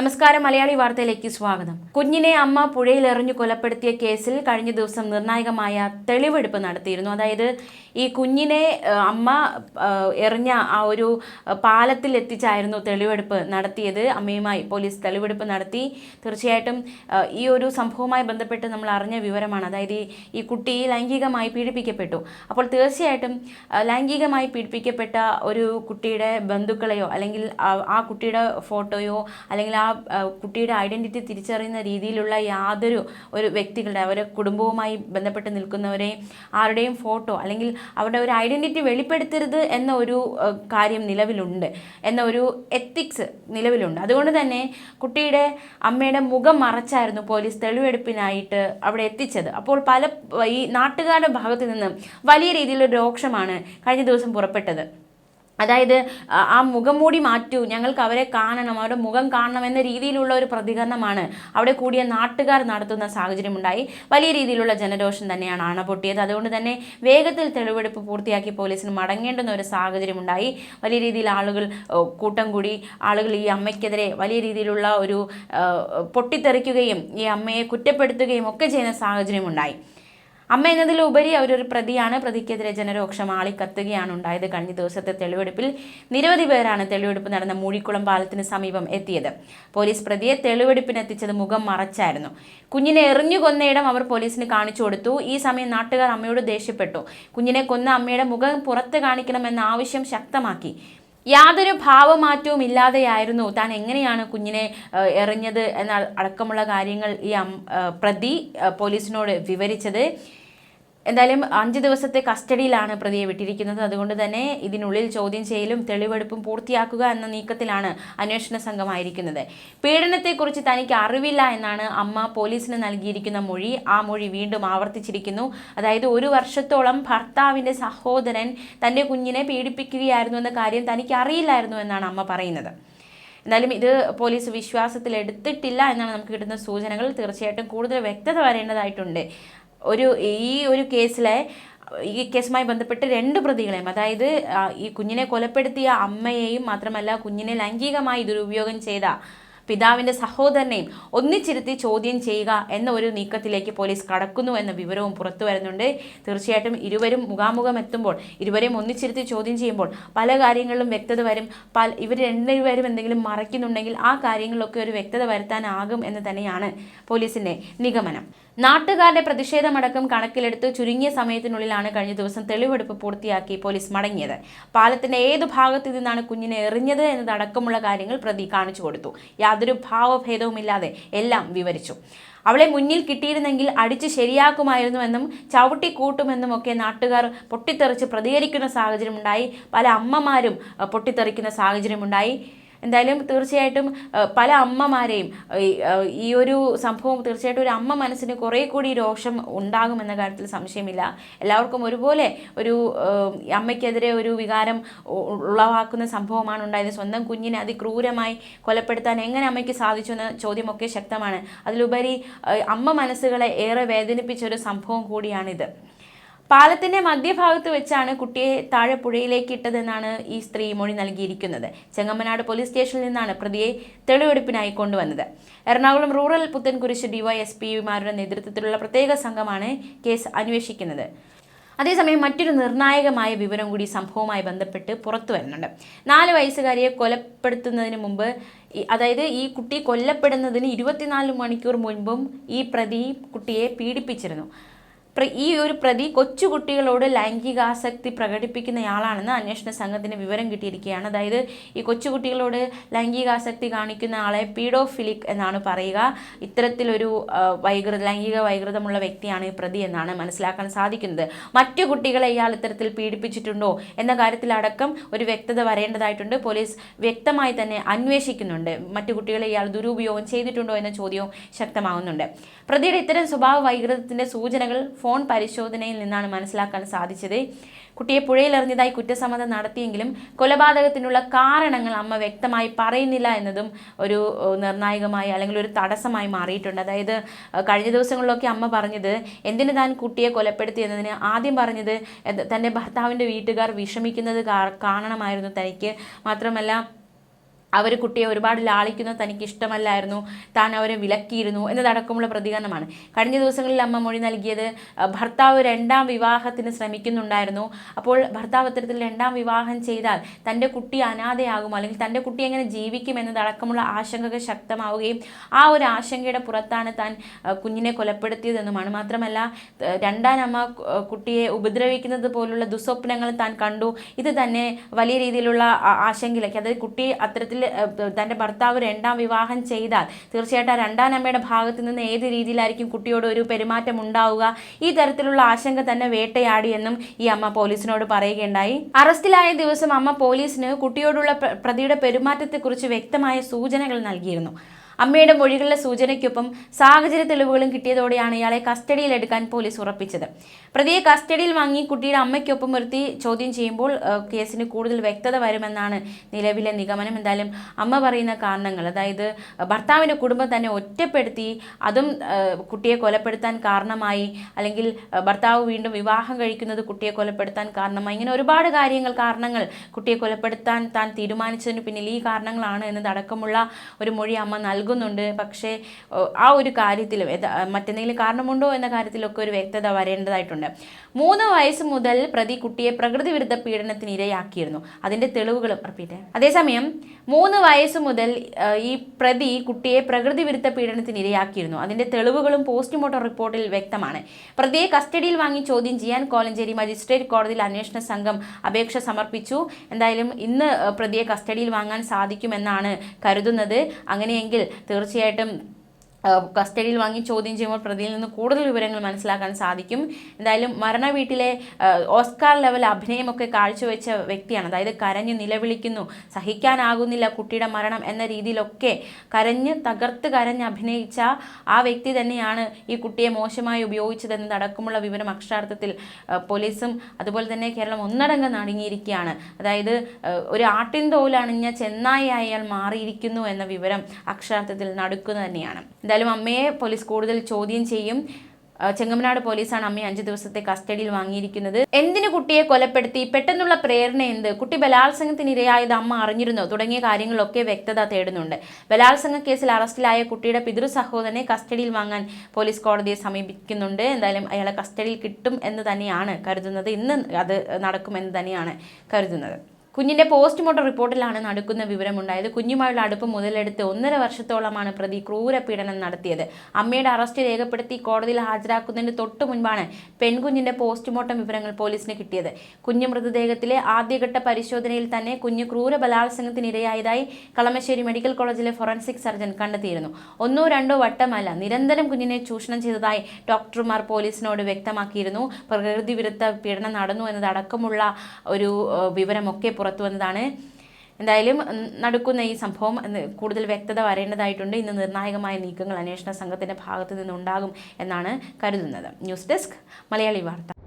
നമസ്കാരം മലയാളി വാർത്തയിലേക്ക് സ്വാഗതം. കുഞ്ഞിനെ അമ്മ പുഴയിൽ എറിഞ്ഞു കൊലപ്പെടുത്തിയ കേസിൽ കഴിഞ്ഞ ദിവസം നിർണായകമായ തെളിവെടുപ്പ് നടത്തിയിരുന്നു. അതായത് ഈ കുഞ്ഞിനെ അമ്മ എറിഞ്ഞ ആ ഒരു പാലത്തിൽ എത്തിച്ചായിരുന്നു തെളിവെടുപ്പ് നടത്തിയത്. അമ്മയുമായി പോലീസ് തെളിവെടുപ്പ് നടത്തി. തീർച്ചയായിട്ടും ഈ ഒരു സംഭവവുമായി ബന്ധപ്പെട്ട് നമ്മൾ അറിഞ്ഞ വിവരമാണ്. അതായത് ഈ- കുട്ടി ലൈംഗികമായി പീഡിപ്പിക്കപ്പെട്ടു. അപ്പോൾ തീർച്ചയായിട്ടും ലൈംഗികമായി പീഡിപ്പിക്കപ്പെട്ട ഒരു കുട്ടിയുടെ ബന്ധുക്കളെയോ അല്ലെങ്കിൽ ആ- കുട്ടിയുടെ ഫോട്ടോയോ അല്ലെങ്കിൽ ആ, കുട്ടിയുടെ ഐഡന്റിറ്റി തിരിച്ചറിയുന്ന രീതിയിലുള്ള യാതൊരു ഒരു വ്യക്തികളുടെ അവരെ കുടുംബവുമായി ബന്ധപ്പെട്ട് നിൽക്കുന്നവരെയും ആരുടെയും ഫോട്ടോ അല്ലെങ്കിൽ അവരുടെ ഒരു ഐഡന്റിറ്റി വെളിപ്പെടുത്തരുത് എന്ന ഒരു കാര്യം നിലവിലുണ്ട്. എന്ന ഒരു എത്തിക്സ് നിലവിലുണ്ട്. അതുകൊണ്ട് തന്നെ കുട്ടിയുടെ അമ്മയുടെ മുഖം മറച്ചായിരുന്നു പോലീസ് തെളിവെടുപ്പിനായിട്ട് അവിടെ എത്തിച്ചത്. അപ്പോൾ പല ഈ നാട്ടുകാരുടെ ഭാഗത്തു നിന്ന് വലിയ രീതിയിലൊരു രോക്ഷമാണ് കഴിഞ്ഞ ദിവസം പുറപ്പെട്ടത്. അതായത് ആ- മുഖം മൂടി മാറ്റൂ. ഞങ്ങൾക്ക് അവരെ കാണണം അവരുടെ മുഖം കാണണം എന്ന രീതിയിലുള്ള ഒരു പ്രതികരണമാണ് അവിടെ കൂടിയ നാട്ടുകാർ നടത്തുന്ന സാഹചര്യമുണ്ടായി. വലിയ രീതിയിലുള്ള ജനരോഷം തന്നെയാണ് അണപൊട്ടിയത് അതുകൊണ്ട് തന്നെ വേഗത്തിൽ തെളിവെടുപ്പ് പൂർത്തിയാക്കി പോലീസിന് മടങ്ങേണ്ടുന്ന ഒരു സാഹചര്യമുണ്ടായി. വലിയ രീതിയിൽ ആളുകൾ കൂട്ടം കൂടി ആളുകൾ ഈ അമ്മയ്ക്കെതിരെ വലിയ രീതിയിലുള്ള ഒരു പൊട്ടിത്തെറിക്കുകയും ഈ അമ്മയെ കുറ്റപ്പെടുത്തുകയും ഒക്കെ ചെയ്യുന്ന സാഹചര്യമുണ്ടായി. അമ്മ എന്നതിലുപരി അവരൊരു പ്രതിയാണ്. പ്രതിക്കെതിരെ ജനരോക്ഷം ആളിക്കത്തുകയാണ് ഉണ്ടായത്. കഴിഞ്ഞ ദിവസത്തെ തെളിവെടുപ്പിൽ നിരവധി പേരാണ് തെളിവെടുപ്പ് നടന്ന മൂഴിക്കുളം പാലത്തിന് സമീപം എത്തിയത്. പോലീസ് പ്രതിയെ തെളിവെടുപ്പിനെത്തിച്ചത് മുഖം മറച്ചായിരുന്നു. കുഞ്ഞിനെ എറിഞ്ഞു കൊന്നയിടം അവർ പോലീസിന് കാണിച്ചു കൊടുത്തു. ഈ സമയം നാട്ടുകാർ അമ്മയോട് ദേഷ്യപ്പെട്ടു. കുഞ്ഞിനെ കൊന്ന അമ്മയുടെ മുഖം പുറത്ത് കാണിക്കണമെന്ന ആവശ്യം ശക്തമാക്കി. യാതൊരു ഭാവമാറ്റവും ഇല്ലാതെയായിരുന്നു താൻ എങ്ങനെയാണ് കുഞ്ഞിനെ എറിഞ്ഞത് എന്ന അടക്കമുള്ള കാര്യങ്ങൾ ഈ പ്രതി പോലീസിനോട് വിവരിച്ചത്. എന്തായാലും അഞ്ച് ദിവസത്തെ കസ്റ്റഡിയിലാണ് പ്രതിയെ വിട്ടിരിക്കുന്നത്. അതുകൊണ്ട് തന്നെ ഇതിനുള്ളിൽ ചോദ്യം ചെയ്യലും തെളിവെടുപ്പും പൂർത്തിയാക്കുക എന്ന നീക്കത്തിലാണ് അന്വേഷണ സംഘമായിരിക്കുന്നത്. പീഡനത്തെക്കുറിച്ച് തനിക്ക് അറിവില്ല എന്നാണ് അമ്മ പോലീസിന് നൽകിയിരിക്കുന്ന മൊഴി. ആ മൊഴി വീണ്ടും ആവർത്തിച്ചിരിക്കുന്നു. അതായത് ഒരു വർഷത്തോളം ഭർത്താവിന്റെ സഹോദരൻ തന്റെ കുഞ്ഞിനെ പീഡിപ്പിക്കുകയായിരുന്നു എന്ന കാര്യം തനിക്ക് അറിയില്ലായിരുന്നു എന്നാണ് അമ്മ പറയുന്നത്. എന്നാലും ഇത് പോലീസ് വിശ്വാസത്തിൽ എടുത്തിട്ടില്ല എന്നാണ് നമുക്ക് കിട്ടുന്ന സൂചനകൾ. തീർച്ചയായിട്ടും കൂടുതൽ വ്യക്തത വരേണ്ടതായിട്ടുണ്ട്. ഒരു ഈ ഒരു കേസിലെ ഈ കേസുമായി ബന്ധപ്പെട്ട് രണ്ട് പ്രതികളെയും അതായത് ഈ കുഞ്ഞിനെ കൊലപ്പെടുത്തിയ അമ്മയെയും മാത്രമല്ല കുഞ്ഞിനെ ലൈംഗികമായി ദുരുപയോഗം ചെയ്ത പിതാവിന്റെ സഹോദരനെയും ഒന്നിച്ചിരുത്തി ചോദ്യം ചെയ്യുക എന്ന ഒരു നീക്കത്തിലേക്ക് പോലീസ് കടക്കുന്നു എന്ന വിവരവും പുറത്തു വരുന്നുണ്ട്. തീർച്ചയായിട്ടും ഇരുവരും മുഖാമുഖം എത്തുമ്പോൾ ഇരുവരെയും ഒന്നിച്ചിരുത്തി ചോദ്യം ചെയ്യുമ്പോൾ പല കാര്യങ്ങളിലും വ്യക്തത വരും. പല ഇവർ രണ്ടുപേരും എന്തെങ്കിലും മറയ്ക്കുന്നുണ്ടെങ്കിൽ ആ കാര്യങ്ങളിലൊക്കെ ഒരു വ്യക്തത വരുത്താനാകും എന്ന് തന്നെയാണ് പോലീസിന്റെ നിഗമനം. നാട്ടുകാരുടെ പ്രതിഷേധമടക്കം കണക്കിലെടുത്ത് ചുരുങ്ങിയ സമയത്തിനുള്ളിലാണ് കഴിഞ്ഞ ദിവസം തെളിവെടുപ്പ് പൂർത്തിയാക്കി പോലീസ് മടങ്ങിയത്. പാലത്തിന്റെ ഏത് ഭാഗത്തു നിന്നാണ് കുഞ്ഞിനെ എറിഞ്ഞത് എന്നതടക്കമുള്ള കാര്യങ്ങൾ പ്രതി കാണിച്ചു കൊടുത്തു. യാതൊരു ഭാവഭേദവുമില്ലാതെ എല്ലാം വിവരിച്ചു. അവളെ മുന്നിൽ കിട്ടിയിരുന്നെങ്കിൽ അടിച്ച് ശരിയാക്കുമായിരുന്നുവെന്നും ചവിട്ടി കൂട്ടുമെന്നും ഒക്കെ നാട്ടുകാർ പൊട്ടിത്തെറിച്ച് പ്രതികരിക്കുന്ന സാഹചര്യമുണ്ടായി. പല അമ്മമാരും പൊട്ടിത്തെറിക്കുന്ന സാഹചര്യമുണ്ടായി. എന്തായാലും തീർച്ചയായിട്ടും പല അമ്മമാരെയും ഈ, ഒരു സംഭവം തീർച്ചയായിട്ടും ഒരു അമ്മ മനസ്സിന് കുറേ കൂടി രോഷം ഉണ്ടാകുമെന്ന കാര്യത്തിൽ സംശയമില്ല. എല്ലാവർക്കും ഒരുപോലെ ഒരു അമ്മയ്ക്കെതിരെ ഒരു വികാരം ഉളവാക്കുന്ന സംഭവമാണ് ഉണ്ടായത്. സ്വന്തം കുഞ്ഞിനെ അതിക്രൂരമായി കൊലപ്പെടുത്താൻ എങ്ങനെ അമ്മയ്ക്ക് സാധിച്ചു എന്ന ചോദ്യമൊക്കെ ശക്തമാണ്. അതിലുപരി അമ്മ മനസ്സുകളെ ഏറെ വേദനിപ്പിച്ച ഒരു സംഭവം കൂടിയാണിത്. പാലത്തിന്റെ മധ്യഭാഗത്ത് വെച്ചാണ് കുട്ടിയെ താഴെ പുഴയിലേക്ക് ഇട്ടതെന്നാണ് ഈ സ്ത്രീ മൊഴി നൽകിയിരിക്കുന്നത്. ചെങ്ങമ്മനാട് പോലീസ് സ്റ്റേഷനിൽ നിന്നാണ് പ്രതിയെ തെളിവെടുപ്പിനായി കൊണ്ടുവന്നത്. എറണാകുളം റൂറൽ പുത്തൻകുരിശ് ഡിവൈഎസ്പിമാരുടെ നേതൃത്വത്തിലുള്ള പ്രത്യേക സംഘമാണ് കേസ് അന്വേഷിക്കുന്നത്. അതേസമയം മറ്റൊരു നിർണായകമായ വിവരം കൂടി സംഭവവുമായി ബന്ധപ്പെട്ട് പുറത്തു വരുന്നുണ്ട്. നാല് വയസ്സുകാരിയെ കൊലപ്പെടുത്തുന്നതിന് മുമ്പ് അതായത് ഈ കുട്ടി കൊല്ലപ്പെടുന്നതിന് ഇരുപത്തിനാല് മണിക്കൂർ മുൻപും ഈ പ്രതി കുട്ടിയെ പീഡിപ്പിച്ചിരുന്നു. ഈ ഒരു പ്രതി കൊച്ചുകുട്ടികളോട് ലൈംഗികാസക്തി പ്രകടിപ്പിക്കുന്നയാളാണെന്ന് അന്വേഷണ സംഘത്തിന് വിവരം കിട്ടിയിരിക്കുകയാണ്. അതായത് ഈ കൊച്ചുകുട്ടികളോട് ലൈംഗികാസക്തി കാണിക്കുന്ന ആളെ പീഡോഫിലിക് എന്നാണ് പറയുക. ഇത്തരത്തിലൊരു വൈകൃത ലൈംഗിക വൈകൃതമുള്ള വ്യക്തിയാണ് ഈ പ്രതി എന്നാണ് മനസ്സിലാക്കാൻ സാധിക്കുന്നത്. മറ്റു കുട്ടികളെ ഇയാൾ ഇത്തരത്തിൽ പീഡിപ്പിച്ചിട്ടുണ്ടോ എന്ന കാര്യത്തിലടക്കം ഒരു വ്യക്തത വരേണ്ടതായിട്ടുണ്ട്. പോലീസ് വ്യക്തമായി തന്നെ അന്വേഷിക്കുന്നുണ്ട്. മറ്റു കുട്ടികളെ ഇയാൾ ദുരുപയോഗം ചെയ്തിട്ടുണ്ടോ എന്ന ചോദ്യവും ശക്തമാകുന്നുണ്ട് പ്രതിയുടെ ഇത്തരം സ്വഭാവ വൈകൃതത്തിന്റെ സൂചനകൾ ഫോൺ പരിശോധനയിൽ നിന്നാണ് മനസ്സിലാക്കാൻ സാധിച്ചത്. കുട്ടിയെ പുഴയിലെറിഞ്ഞതായി കുറ്റസമ്മതം നടത്തിയെങ്കിലും കൊലപാതകത്തിനുള്ള കാരണങ്ങൾ അമ്മ വ്യക്തമായി പറയുന്നില്ല എന്നതും ഒരു നിർണായകമായി അല്ലെങ്കിൽ ഒരു തടസ്സമായി മാറിയിട്ടുണ്ട്. അതായത് കഴിഞ്ഞ ദിവസങ്ങളിലൊക്കെ അമ്മ പറഞ്ഞത് എന്തിനു താൻ കുട്ടിയെ കൊലപ്പെടുത്തി എന്നതിന് ആദ്യം പറഞ്ഞത്? തന്റെ ഭർത്താവിന്റെ വീട്ടുകാർ വിഷമിക്കുന്നത് കാണണമായിരുന്നു തനിക്ക്. മാത്രമല്ല അവർ കുട്ടിയെ ഒരുപാട് ലാളിക്കുന്നത് തനിക്ക് ഇഷ്ടമല്ലായിരുന്നു താൻ അവരെ വിലക്കിയിരുന്നു എന്നതടക്കമുള്ള പ്രതികരണമാണ്. കഴിഞ്ഞ ദിവസങ്ങളിൽ അമ്മ മൊഴി നൽകിയത് ഭർത്താവ് രണ്ടാം വിവാഹത്തിന് ശ്രമിക്കുന്നുണ്ടായിരുന്നു. അപ്പോൾ ഭർത്താവ് അത്തരത്തിൽ രണ്ടാം വിവാഹം ചെയ്താൽ തന്റെ കുട്ടി അനാഥയാകും അല്ലെങ്കിൽ തന്റെ കുട്ടി എങ്ങനെ ജീവിക്കും എന്നതടക്കമുള്ള ആശങ്കകൾ ശക്തമാവുകയും ആ ഒരു ആശങ്കയുടെ പുറത്താണ് താൻ കുഞ്ഞിനെ കൊലപ്പെടുത്തിയതെന്നുമാണ്. മാത്രമല്ല രണ്ടാം അമ്മ കുട്ടിയെ ഉപദ്രവിക്കുന്നത് പോലുള്ള ദുസ്വപ്നങ്ങൾ താൻ കണ്ടു. ഇത് തന്നെ വലിയ രീതിയിലുള്ള ആശങ്കയിലേക്ക്. അതായത് കുട്ടി അത്തരത്തിൽ തന്റെ ഭർത്താവ് രണ്ടാം വിവാഹം ചെയ്താൽ തീർച്ചയായിട്ടും ആ രണ്ടാം അമ്മയുടെ ഭാഗത്ത് നിന്ന് ഏത് രീതിയിലായിരിക്കും കുട്ടിയോട് ഒരു പെരുമാറ്റം ഉണ്ടാവുക? ഈ തരത്തിലുള്ള ആശങ്ക തന്നെ വേട്ടയാടിയെന്നും ഈ അമ്മ പോലീസിനോട് പറയുകയുണ്ടായി. അറസ്റ്റിലായ ദിവസം അമ്മ പോലീസിന് കുട്ടിയോടുള്ള പ്രതിയുടെ പെരുമാറ്റത്തെക്കുറിച്ച് വ്യക്തമായ സൂചനകൾ നൽകിയിരുന്നു. അമ്മയുടെ മൊഴികളിലെ സൂചനയ്ക്കൊപ്പം സാഹചര്യ തെളിവുകളും കിട്ടിയതോടെയാണ് ഇയാളെ കസ്റ്റഡിയിലെടുക്കാൻ പോലീസ് ഉറപ്പിച്ചത്. പ്രതിയെ കസ്റ്റഡിയിൽ വാങ്ങി കുട്ടിയുടെ അമ്മയ്ക്കൊപ്പം നിർത്തി ചോദ്യം ചെയ്യുമ്പോൾ കേസിന് കൂടുതൽ വ്യക്തത വരുമെന്നാണ് നിലവിലെ നിഗമനം. എന്തായാലും അമ്മ പറയുന്ന കാരണങ്ങൾ അതായത് ഭർത്താവിന്റെ കുടുംബം തന്നെ ഒറ്റപ്പെടുത്തി അതും കുട്ടിയെ കൊലപ്പെടുത്താൻ കാരണമായി അല്ലെങ്കിൽ ഭർത്താവ് വീണ്ടും വിവാഹം കഴിക്കുന്നത് കുട്ടിയെ കൊലപ്പെടുത്താൻ കാരണമായി ഇങ്ങനെ ഒരുപാട് കാര്യങ്ങൾ കാരണങ്ങൾ കുട്ടിയെ കൊലപ്പെടുത്താൻ താൻ തീരുമാനിച്ചതിന് പിന്നിൽ ഈ കാരണങ്ങളാണ് എന്നതടക്കമുള്ള ഒരു മൊഴി അമ്മ നൽകുന്നുണ്ട്. പക്ഷേ ആ ഒരു കാര്യത്തിലും മറ്റെന്തെങ്കിലും കാരണമുണ്ടോ എന്ന കാര്യത്തിലൊക്കെ ഒരു വ്യക്തത വരേണ്ടതായിട്ടുണ്ട്. മൂന്ന് വയസ്സ് മുതൽ പ്രതി കുട്ടിയെ പ്രകൃതി വിരുദ്ധ പീഡനത്തിന് ഇരയാക്കിയിരുന്നു. അതിന്റെ തെളിവുകളും റിപ്പീറ്റ് അതേസമയം മൂന്ന് വയസ്സ് മുതൽ ഈ പ്രതി കുട്ടിയെ പ്രകൃതി വിരുദ്ധ പീഡനത്തിന് ഇരയാക്കിയിരുന്നു. അതിന്റെ തെളിവുകളും പോസ്റ്റ്മോർട്ടം റിപ്പോർട്ടിൽ വ്യക്തമാണ്. പ്രതിയെ കസ്റ്റഡിയിൽ വാങ്ങി ചോദ്യം ചെയ്യാൻ കോലഞ്ചേരി മജിസ്ട്രേറ്റ് കോടതിയിൽ അന്വേഷണ സംഘം അപേക്ഷ സമർപ്പിച്ചു. എന്തായാലും ഇന്ന് പ്രതിയെ കസ്റ്റഡിയിൽ വാങ്ങാൻ സാധിക്കുമെന്നാണ് കരുതുന്നത്. അങ്ങനെയെങ്കിൽ തീർച്ചയായിട്ടും കസ്റ്റഡിയിൽ വാങ്ങി ചോദ്യം ചെയ്യുമ്പോൾ പ്രതിയിൽ നിന്ന് കൂടുതൽ വിവരങ്ങൾ മനസ്സിലാക്കാൻ സാധിക്കും. എന്തായാലും മരണ വീട്ടിലെ ഓസ്കാർ ലെവൽ അഭിനയമൊക്കെ കാഴ്ചവെച്ച വ്യക്തിയാണ്. അതായത് കരഞ്ഞ് നിലവിളിക്കുന്നു. സഹിക്കാനാകുന്നില്ല കുട്ടിയുടെ മരണം എന്ന രീതിയിലൊക്കെ കരഞ്ഞ് തകർത്ത് കരഞ്ഞ് അഭിനയിച്ച ആ വ്യക്തി തന്നെയാണ് ഈ കുട്ടിയെ മോശമായി ഉപയോഗിച്ചതെന്ന് അടക്കമുള്ള വിവരം അക്ഷരാർത്ഥത്തിൽ പോലീസും അതുപോലെ തന്നെ കേരളം ഒന്നടങ്കം നടുങ്ങിയിരിക്കുകയാണ്. അതായത് ഒരു ആട്ടിൻ തോലണിഞ്ഞ ചെന്നായി അയാൾ മാറിയിരിക്കുന്നു എന്ന വിവരം അക്ഷരാർത്ഥത്തിൽ നടുക്കുക തന്നെയാണ്. എന്തായാലും അമ്മയെ പോലീസ് കൂടുതൽ ചോദ്യം ചെയ്യും. ചെങ്ങമനാട് പോലീസാണ് അമ്മയെ അഞ്ചു ദിവസത്തെ കസ്റ്റഡിയിൽ വാങ്ങിയിരിക്കുന്നത്. എന്തിനു കുട്ടിയെ കൊലപ്പെടുത്തി? പെട്ടെന്നുള്ള പ്രേരണ എന്ത്? കുട്ടി ബലാത്സംഗത്തിന് ഇരയായത് അമ്മ അറിഞ്ഞിരുന്നോ? തുടങ്ങിയ കാര്യങ്ങളൊക്കെ വ്യക്തത തേടുന്നുണ്ട്. ബലാത്സംഗ കേസിൽ അറസ്റ്റിലായ കുട്ടിയുടെ പിതൃ സഹോദരനെ കസ്റ്റഡിയിൽ വാങ്ങാൻ പോലീസ് കോടതിയെ സമീപിക്കുന്നുണ്ട്. എന്തായാലും അയാളെ കസ്റ്റഡിയിൽ കിട്ടും എന്ന് തന്നെയാണ് കരുതുന്നത്. ഇന്ന് അത് നടക്കുമെന്ന് തന്നെയാണ് കരുതുന്നത്. കുഞ്ഞിന്റെ പോസ്റ്റ്മോർട്ടം റിപ്പോർട്ടിലാണ് നടക്കുന്ന വിവരമുണ്ടായത്. കുഞ്ഞുമായുള്ള അടുപ്പ് മുതലെടുത്ത് ഒന്നര വർഷത്തോളമാണ് പ്രതി ക്രൂര പീഡനം നടത്തിയത്. അമ്മയുടെ അറസ്റ്റ് രേഖപ്പെടുത്തി കോടതിയിൽ ഹാജരാക്കുന്നതിന് തൊട്ടു മുൻപാണ് പെൺകുഞ്ഞിന്റെ പോസ്റ്റ്മോർട്ടം വിവരങ്ങൾ പോലീസിന് കിട്ടിയത്. കുഞ്ഞു മൃതദേഹത്തിലെ ആദ്യഘട്ട പരിശോധനയിൽ തന്നെ കുഞ്ഞു ക്രൂര ബലാത്സംഗത്തിനിരയായതായി കളമശ്ശേരി മെഡിക്കൽ കോളേജിലെ ഫോറൻസിക് സർജൻ കണ്ടെത്തിയിരുന്നു. ഒന്നോ രണ്ടോ വട്ടമല്ല നിരന്തരം കുഞ്ഞിനെ ചൂഷണം ചെയ്തതായി ഡോക്ടർമാർ പോലീസിനോട് വ്യക്തമാക്കിയിരുന്നു. പ്രകൃതി വിരുദ്ധ പീഡനം നടന്നു എന്നതടക്കമുള്ള ഒരു വിവരമൊക്കെ പുറത്തു വന്നതാണ്. എന്തായാലും നടക്കുന്ന ഈ സംഭവം കൂടുതൽ വ്യക്തത വരേണ്ടതായിട്ടുണ്ട്. ഇന്ന് നിർണായകമായ നീക്കങ്ങൾ അന്വേഷണ സംഘത്തിന്റെ ഭാഗത്തു നിന്നുണ്ടാകും എന്നാണ് കരുതുന്നത്. ന്യൂസ് ഡെസ്ക് മലയാളി വാർത്ത.